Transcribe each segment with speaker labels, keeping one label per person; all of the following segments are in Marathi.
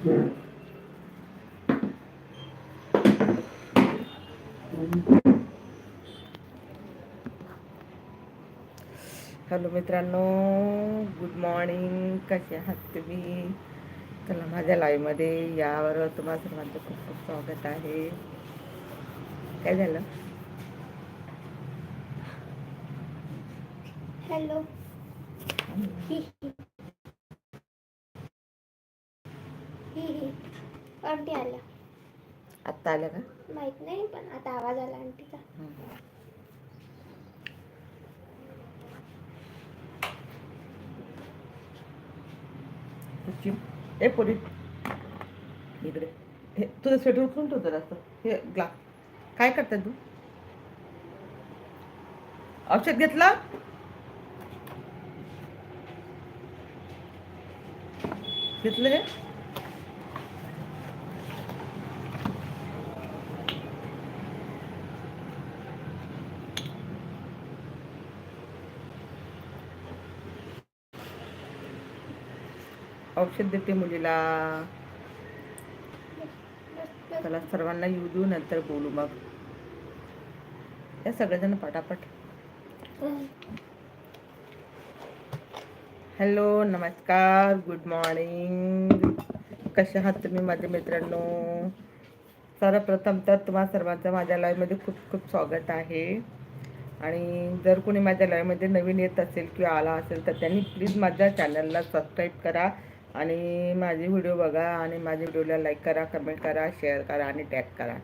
Speaker 1: हॅलो मित्रांनो गुड मॉर्निंग कसे आहात तुम्ही? चला माझ्या लाईव्हमध्ये यावर तुम्हा सर्वांचं खूप खूप स्वागत आहे. काय झालं?
Speaker 2: हॅलो आंटी आल्या
Speaker 1: आत्ता आलं का?
Speaker 2: माहीत नाही पण आता आवाज आला आंटीचा.
Speaker 1: ए पोरी. इकडे. हे तुझं स्वेटर उचलून ठेवतो जास्त हे ग्ला काय करतात तू? औषध घेतला? घेतलं हे? औषध देते मुलीला. चला सर्वांना येऊ देऊ नंतर बोलू मग. या सगळेजण पटापट. हॅलो नमस्कार गुड मॉर्निंग. कसे आहात तुम्ही माझे मित्रांनो? सर्वप्रथम तर तुम्हा सर्वांचं माझ्या लाईव्हमध्ये खूप खूप स्वागत आहे. आणि जर कोणी माझ्या लाईव्हमध्ये नवीन येत असेल किंवा आला असेल तर त्यांनी प्लीज माझ्या चॅनलला सबस्क्राईब करा. आणि माझे व्हिडिओ बघा आणि माझ्या व्हिडिओला लाईक करा कमेंट करा शेअर करा आणि टॅग करा.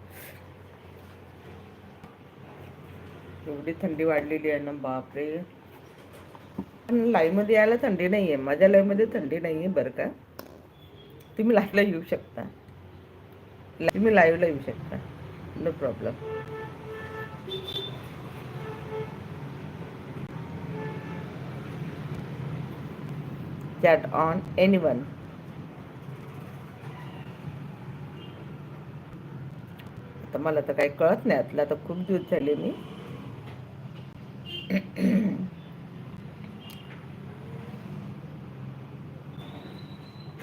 Speaker 1: एवढी थंडी वाढलेली आहे ना बापरे. पण लाईव्हमध्ये यायला थंडी नाही आहे माझ्या लाईव्हमध्ये थंडी नाही आहे बरं का. तुम्ही लाईव्हला येऊ शकता. तुम्ही लाईव्हला येऊ शकता. No problem that on anyone. आता मला तर काही कळत नाही आतलं आता खूप दिवस झाले मी.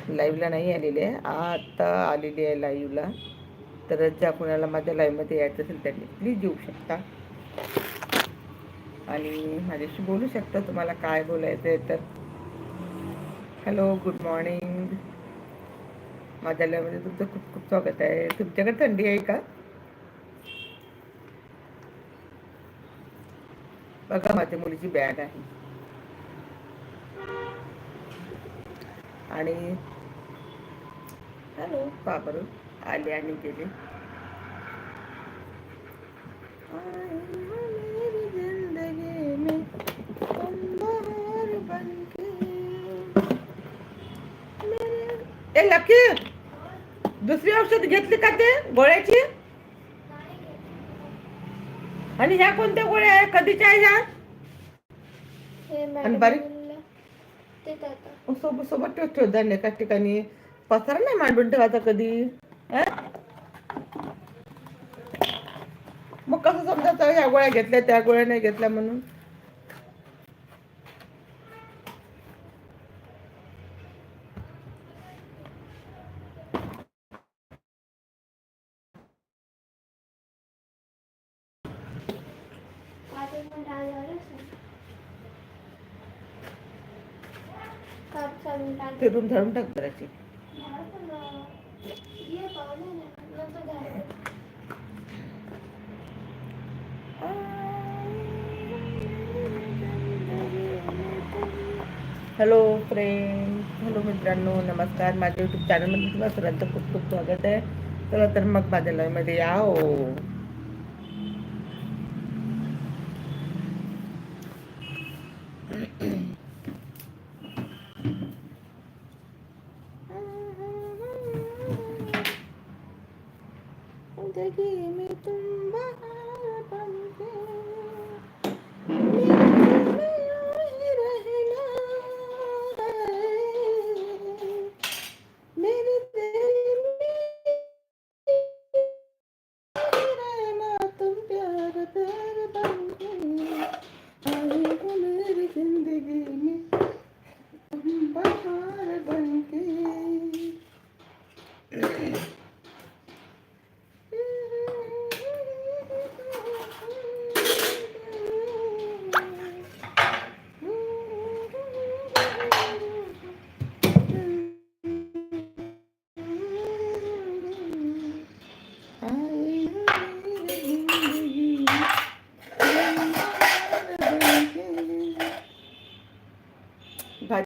Speaker 1: लाईव्हला नाही आलेली आहे आता आलेली आहे लाईव्हला तर ज्या कुणाला माझ्या लाईव्हमध्ये यायचं असेल त्यांनी प्लीज येऊ शकता. आणि माझ्याशी बोलू शकता तुम्हाला काय बोलायचं आहे तर. हॅलो गुड मॉर्निंग माझ्या लॅबमध्ये तुमचं खूप खूप स्वागत आहे. तुमच्याकडे थंडी आहे का? बघा माझ्या मुलीची बॅग आहे. आणि हॅलो बाबर आले आणि गेले आई हो मेरी जिंदगी में तुम बहार बनके ए लकी दुसरी औषध घेतली का ते? गोळ्याची? आणि ह्या कोणत्या गोळ्या आहे कधीच्या आहे ह्या? आणि बारीक? सोबत सोबत ठेव ठेव धान्य एका ठिकाणी. पसारा नाही मांडून ठेवायचा कधी? मग कसं समजायचं? ह्या गोळ्या घेतल्या त्या गोळ्या नाही घेतल्या म्हणून
Speaker 2: पाच एक मिनिट आज आलं असेल. पाच सहा
Speaker 1: धरून टाक
Speaker 2: करायची
Speaker 1: हॅलो फ्रेंड हॅलो मित्रांनो नमस्कार. माझ्या यूट्यूब चॅनलमध्ये तुम्हाला सर्वांचं खूप खूप स्वागत आहे. चला तर मग माझ्या लाईव्हमध्ये या. हो.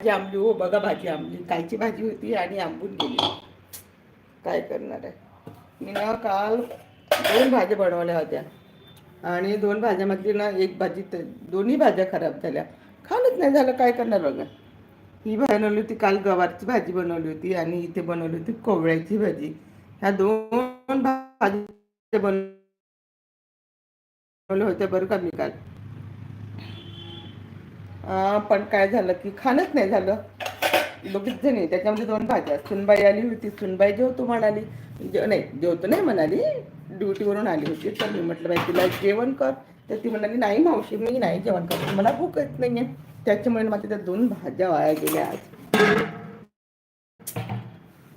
Speaker 1: भाजी आंबली हो बघा भाजी आंबली. कालची भाजी होती आणि आंबून गेली. काय करणार आहे? मी ना काल दोन भाज्या बनवल्या होत्या. आणि दोन भाज्यामधली ना एक भाजी तर दोन्ही भाज्या खराब झाल्या. खाणच नाही झालं काय करणार बघा. ही बनवली होती काल गवारची भाजी बनवली होती आणि इथे बनवली होती कोवळ्याची भाजी. ह्या दोन भाजी बनवल्या होत्या बरं का मी काल. पण काय झालं की खाणच नाही झालं. बघितलं जणी त्याच्यामध्ये दोन भाज्या. सुनबाई आली होती. सुनबाई जेवतो म्हणाली. जे नाही जेवतो नाही म्हणाली. ड्युटीवरून आली होती. तर मी म्हटलं बाई तिला जेवण कर. तर ती म्हणाली नाही मावशी मी नाही जेवण करत. मला भूक येत आहे त्याच्यामुळे माझ्या त्या दोन भाज्या वाया गेल्या आज.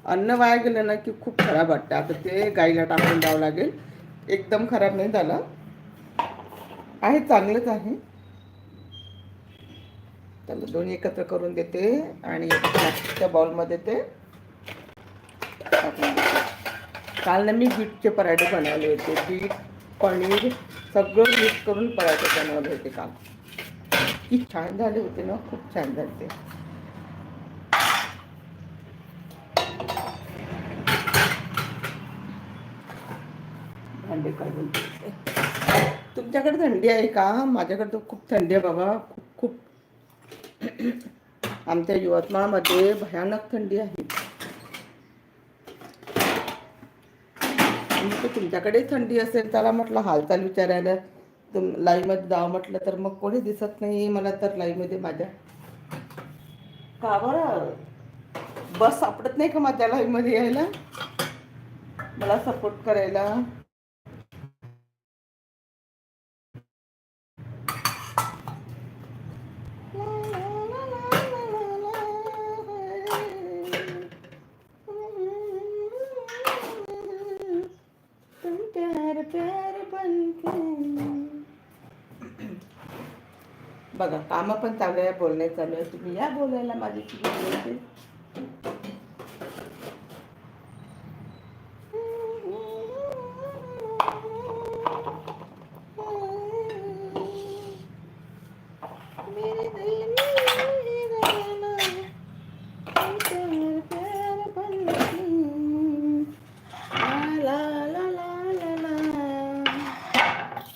Speaker 1: अन्न वाया गेलं ना की खूप खराब वाटतं. आता ते गाईला टाकून द्यावं लागेल. एकदम खराब नाही झालं. आहे चांगलंच आहे. त्याला दोन्ही एकत्र करून देते आणि त्या प्लास्टिकच्या बाउलमध्ये ते काल ना मी बीटचे पराठे बनवले होते. बीट पनीर सगळं मिक्स करून पराठे बनवले होते काल. की छान झाले होते ना खूप छान झाले ते भांडे काढून तुमच्याकडे थंडी आहे का? माझ्याकडे तर खूप थंडी आहे बाबा. आमच्या यवतमाळमध्ये भयानक थंडी आहे. तुमच्याकडे थंडी असेल त्याला म्हटलं हालचाल विचारायला. तुम लाईव्हमध्ये जाव म्हटलं तर मग कोणी दिसत नाही मला तर लाईव्हमध्ये माझ्या. का बरं? बस सापडत नाही का माझ्या लाईव्हमध्ये यायला? मला सपोर्ट करायला. बघा कामं पण चालू आहे बोलणे चालू आहे तुम्ही या बोलायला माझी बोलते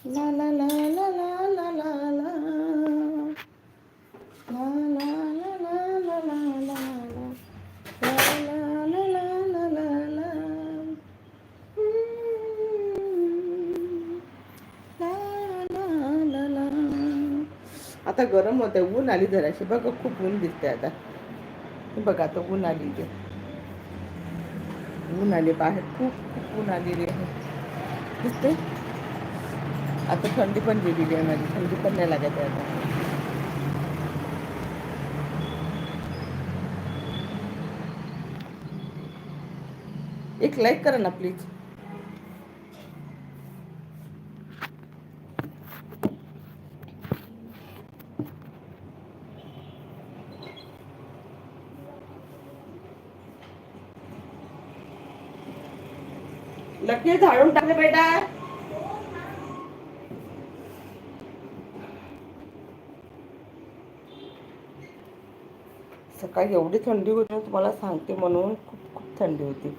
Speaker 1: la la la आता गरम होत आहे ऊन आली जराशी. बघा खूप ऊन दिसते आता. बघा आता ऊन आली इथे. ऊन आली बाहेर. खूप खूप ऊन आलेली आहे. दिसते आता थंडी पण गेलेली आहे माझी. थंडी पण नाही लागत आहे आता. एक लाईक करा ना प्लीज लकी झाडून टाकले बेटा. सकाळी एवढी थंडी होती तुम्हाला सांगते म्हणून खूप खूप थंडी होती.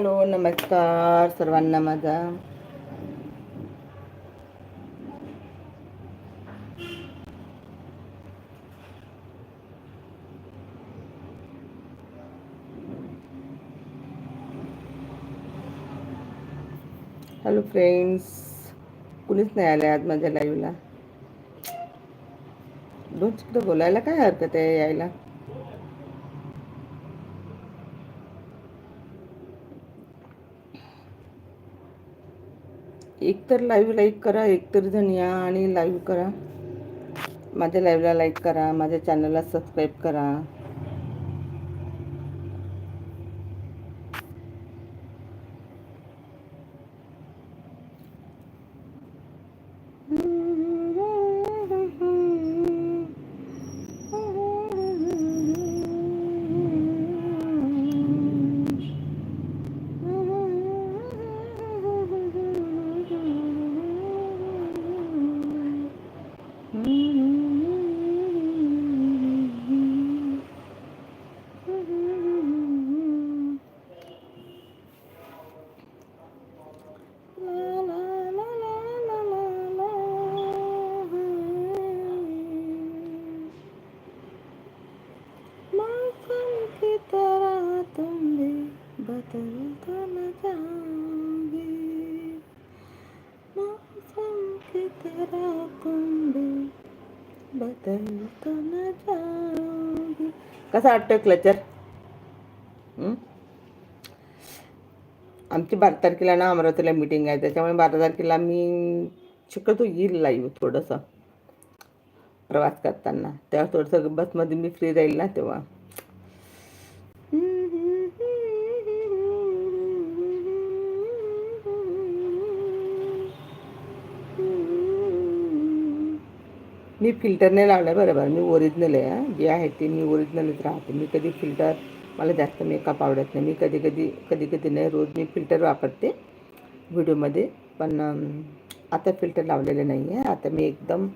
Speaker 1: हॅलो नमस्कार सर्वांना माझा. हॅलो फ्रेंड्स कुणीच नाही आले आज माझ्या लाईव्हला दोन शब्द बोलायला काय हरकत आहे यायला? एकतर लाईव्ह लाईक करा एकतर जण या आणि लाईव्ह करा. माझ्या लाईव्हला लाईक करा माझ्या चॅनलला सबस्क्राईब करा मौसम की तरह तुम भी बदलते न जाओगे मौसम की तरह तुम भी बदलते न जाओगे कसा वाटतोय क्लचर? आमची बारा तारखेला ना अमरावतीला मीटिंग आहे त्याच्यामुळे बारा तारखेला मी शक्यतो येईल लाईव्ह थोडंसं प्रवास करताना. तेव्हा थोडंसं बसमध्ये मी फ्री राहील ना तेव्हा. मी फिल्टर नाही लावलं बरोबर. मी ओरिजिनल आहे जे आहे ते मी ओरिजिनलच राहते. मी कधी फिल्टर मला जास्त मेकअप आवडत नाही. मी कधी कधी कधी कधी नाही रोज मी फिल्टर वापरते व्हिडिओमध्ये पण आता फिल्टर लावलेलं नाही आहे आता मी एकदम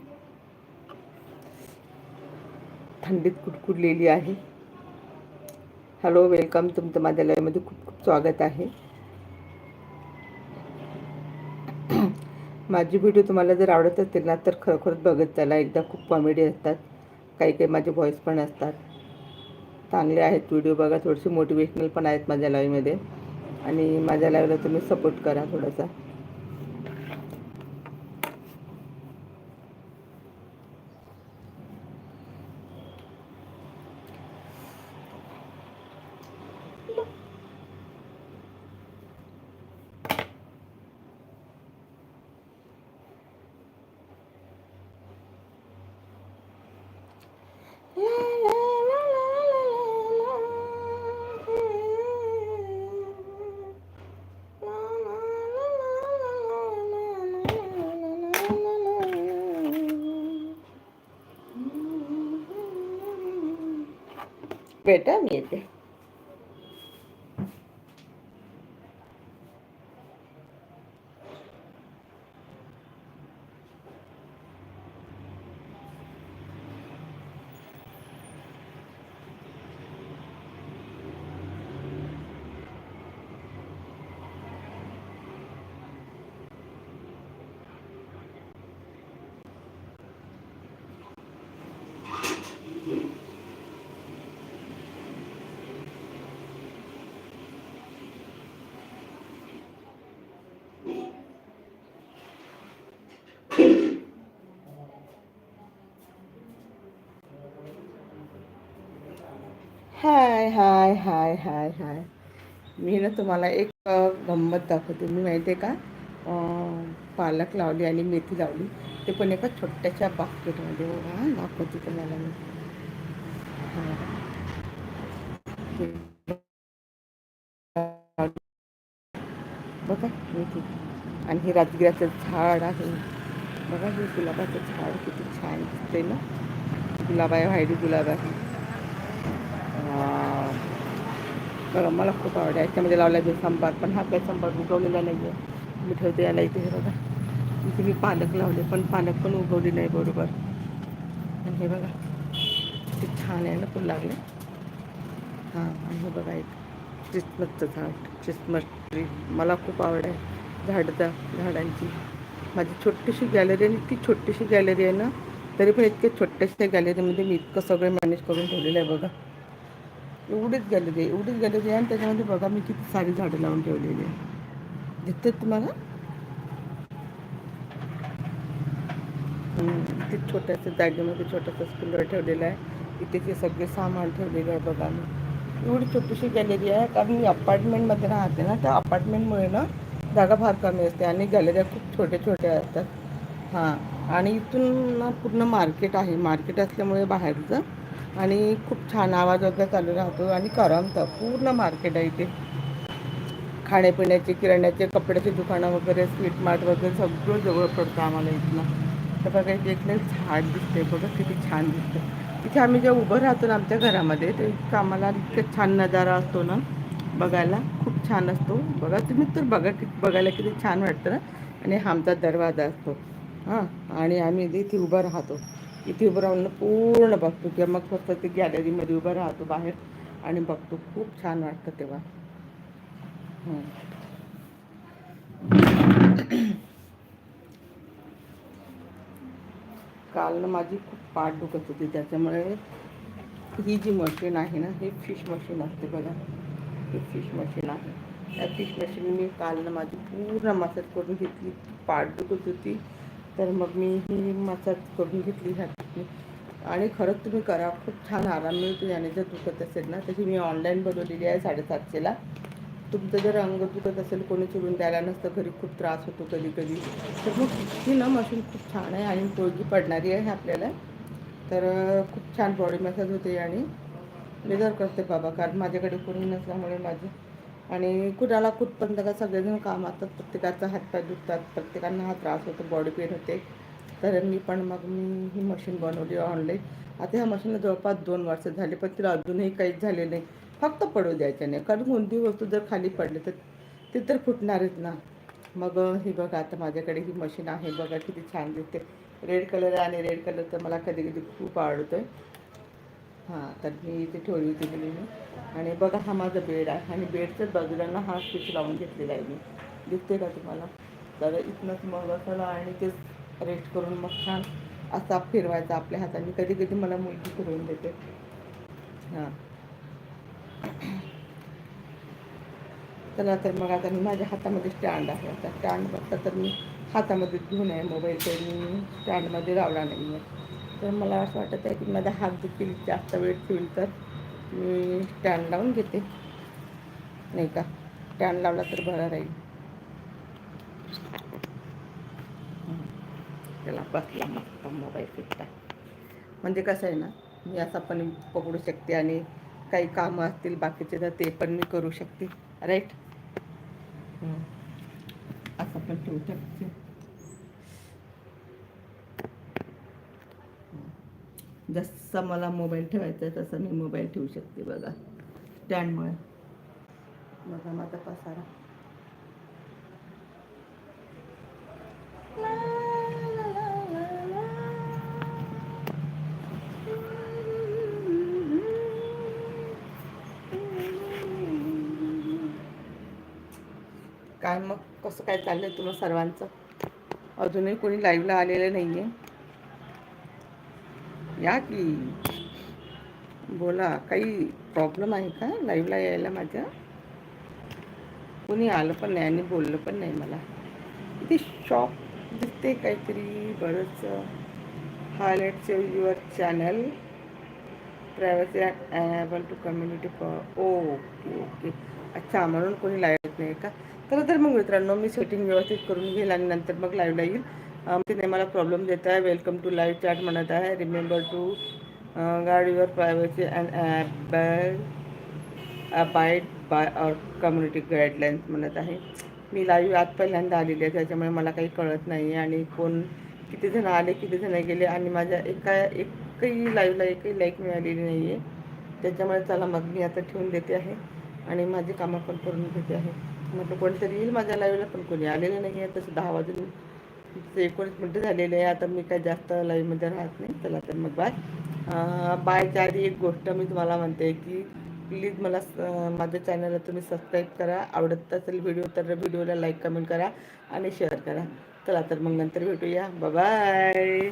Speaker 1: थंडीत कुडकुडलेली आहे. हॅलो वेलकम तुमचं माझ्या लाईव्हमध्ये खूप खूप स्वागत आहे. माझी व्हिडिओ तुम्हाला जर आवडत असतील ना तर खरोखरच बघत चला. एकदा खूप कॉमेडी असतात. काही काही माझे व्हॉईस पण असतात. चांगले आहेत व्हिडिओ बघा. थोडेसे मोटिवेशनल पण आहेत माझ्या लाईव्हमध्ये आणि माझ्या लाईव्हला तुम्ही सपोर्ट करा थोडासा. बेटा मी येते हाय हाय हाय हाय हाय. मी ना तुम्हाला एक गंमत दाखवते. मी माहिती आहे का पालक लावली आणि मेथी लावली. ते पण एका छोट्याशा बास्केटमध्ये हा दाखवते तुम्हाला मी. बघा मेथी. आणि हे राजगिराचं झाड आहे. बघा हे गुलाबाचं झाड किती छान दिसतंय ना. गुलाब आहे व्हाईट गुलाब आहे. बघा मला खूप आवड आहे याच्यामध्ये लावला आहे सांबार पण हा काही सांबार उगवलेला नाही आहे मी ठेवते याला इथे हे बघा. इथे मी पालक लावले पण पालक पण उगवली नाही बरोबर. आणि हे बघा. ते छान आहे ना फुल लागले. हां आणि हे बघा एक क्रिसमसचं झाड. Christmas tree. मला खूप आवड आहे झाडचा झाडांची. माझी छोटीशी गॅलरी आणि ती छोटीशी गॅलरी आहे ना तरी पण इतक्या छोट्याशा गॅलरीमध्ये मी इतकं सगळं मॅनेज करून ठेवलेलं आहे बघा. एवढीच गॅलरी आहे एवढीच गॅलरी आहे आणि त्याच्यामध्ये बघा मी किती सारी झाडं लावून ठेवलेली आहे दिसतात तुम्हाला? इथे छोट्याशा जागेमध्ये छोटासा स्कूलर ठेवलेला आहे. इथे ते सगळे सामान ठेवलेलं आहे बघा मी. एवढी छोटीशी गॅलरी आहे कारण मी अपार्टमेंटमध्ये राहते ना त्या अपार्टमेंटमुळे ना जागा फार कमी असते आणि गॅलऱ्या खूप छोट्या छोट्या असतात. हां आणि इथून ना पूर्ण मार्केट आहे. मार्केट असल्यामुळे बाहेरचं आणि खूप छान आवाज वगैरे चालू राहतो. आणि करमतं. पूर्ण मार्केट आहे इथे. खाण्यापिण्याचे किराण्याचे कपड्याचे दुकानं वगैरे स्वीट मार्ट वगैरे सगळं जवळ पडतं आम्हाला इथनं. तर बघा इथे इथलं झाड दिसते बघा किती छान दिसतं इथे आम्ही जेव्हा उभं राहतो ना आमच्या घरामध्ये तर इतकं आम्हाला इतकं छान नजारा असतो ना बघायला. खूप छान असतो. बघा तुम्ही तर बघा कि बघायला किती छान वाटतं ना. आणि हा आमचा दरवाजा असतो. हां आणि आम्ही इथे उभं राहतो. इथे उभं राहून पूर्ण बघतो किंवा मग फक्त ते गॅलरीमध्ये उभं राहतो बाहेर आणि बघतो. खूप छान वाटतं तेव्हा. काल माझी खूप पाठ दुखत होती. त्याच्यामुळे ही जी मशीन आहे ना हे फिश मशीन असते बघा. ही फिश मशीन आहे. त्या फिश मशीन मी काल माझी पूर्ण मसाज करून घेतली. पाठ दुखत होती. तर मग मी ही मसाज करून घेतली ह्याची आणि खरंच तुम्ही करा खूप छान आराम मिळतो याने जर दुखत असेल ना. त्याची मी ऑनलाईन बनवलेली आहे साडेसातशेला तुमचं जर अंग दुखत असेल कोणी चुरून द्यायला नसतं घरी खूप त्रास होतो कधी कधी तर मग ही ना मशीन खूप छान आहे आणि पोळगी पडणारी आहे आपल्याला. तर खूप छान बॉडी मसाज होते आणि लेदर करते बाबा कारण माझ्याकडे कोणी नसल्यामुळे माझी आणि कुणाला कुठपर्यंत का सगळेजण आता प्रत्येकाचा हातपाय दुखतात प्रत्येकांना हा त्रास होतो बॉडी पेन होते. तर मी पण मग मी ही मशीन बनवली ऑनलाईन आता ह्या मशीनला जवळपास दोन वर्ष झाली पण तिला अजूनही काहीच झाले नाही. फक्त पडू द्यायचं नाही. कारण कोणती वस्तू जर खाली पडली तर ते तर फुटणारच ना. मग हे बघा आता माझ्याकडे ही मशीन आहे. बघा किती छान दिसते. रेड कलर आणि रेड कलर तर मला कधी कधी खूप आवडतो आहे हां तर मी इथे ठेवली होती मी आणि बघा हा माझा बेड आहे. आणि बेडच्याच बाजूला ना हा स्विच लावून घेतलेला आहे मी. दिसते का तुम्हाला? तर इथनंच मग असला आणि तेच रेस्ट करून मग छान असा फिरवायचा आपल्या हाताने. कधी कधी मला मुलगी फिरवून देते. हां. चला तर मग आता मी माझ्या हातामध्ये स्टँड आहे. आता स्टँड बघता तर मी हातामध्ये घेऊन आहे. मोबाईल तर मी स्टँडमध्ये लावला नाही आहे तर मला असं वाटत आहे की माझा हात देखील जास्त वेळ ठेवील तर मी स्टँड लावून घेते. नाही का? स्टँड लावला तर बरा राहील. त्याला बसला मस्त मोबाईल फिरता. म्हणजे कसं आहे ना मी असं पण पकडू शकते आणि काही कामं असतील बाकीचे तर ते पण मी करू शकते. राईट हो. असं पण ठेवू शकते. जसं मला मोबाईल ठेवायचा आहे तसं मी मोबाईल ठेवू शकते बघा. स्टँडमुळे बघा माझा पसारा. काय मग? कसं काय चाललंय तुला सर्वांचं? अजूनही कोणी लाईव्हला आलेलं नाही आहे या की बोला काही प्रॉब्लेम आहे का? लाईव्हला यायला माझ्या? कोणी आलं पण नाही आणि बोललं पण नाही मला. इथे शॉप दिसते काहीतरी बरंच. Highlight your channel privacy able to community okay okay अच्छा म्हणून कोणी लाईव्ह नाही का? तर तर मग मित्रांनो मी सेटिंग व्यवस्थित करून घेईल आणि नंतर मग लाईव्हला येईल. तिने मला प्रॉब्लेम देत आहे. वेलकम टू लाईव्ह चॅट म्हणत आहे. Remember to guard your privacy and abide by or community guidelines म्हणत आहे. मी लाईव्ह आज पहिल्यांदा आलेली आहे. त्याच्यामुळे मला काही कळत नाही आहे आणि कोण किती जण आले किती जण गेले आणि माझ्या एका एकही लाईव्हला एकही लाईक मिळालेली नाही आहे त्याच्यामुळे चला मग मी आता ठेवून देते आहे आणि माझी कामं पण करून घेते आहे. म्हटलं कोणीतरी येईल माझ्या लाईव्हला पण कोणी आलेलं नाही आहे तसं दहा वाजून एकोणीस मिनटं झालेले आहे. आता मी काय जास्त लाईव्हमध्ये राहत नाही. चला तर मग बाय बायच्या आधी एक गोष्ट मी तुम्हाला म्हणते की प्लीज मला माझ्या चॅनलला तुम्ही सबस्क्राईब करा. आवडत असेल व्हिडिओ तर व्हिडिओला लाईक कमेंट करा आणि शेअर करा. चला तर मग नंतर भेटूया. बाय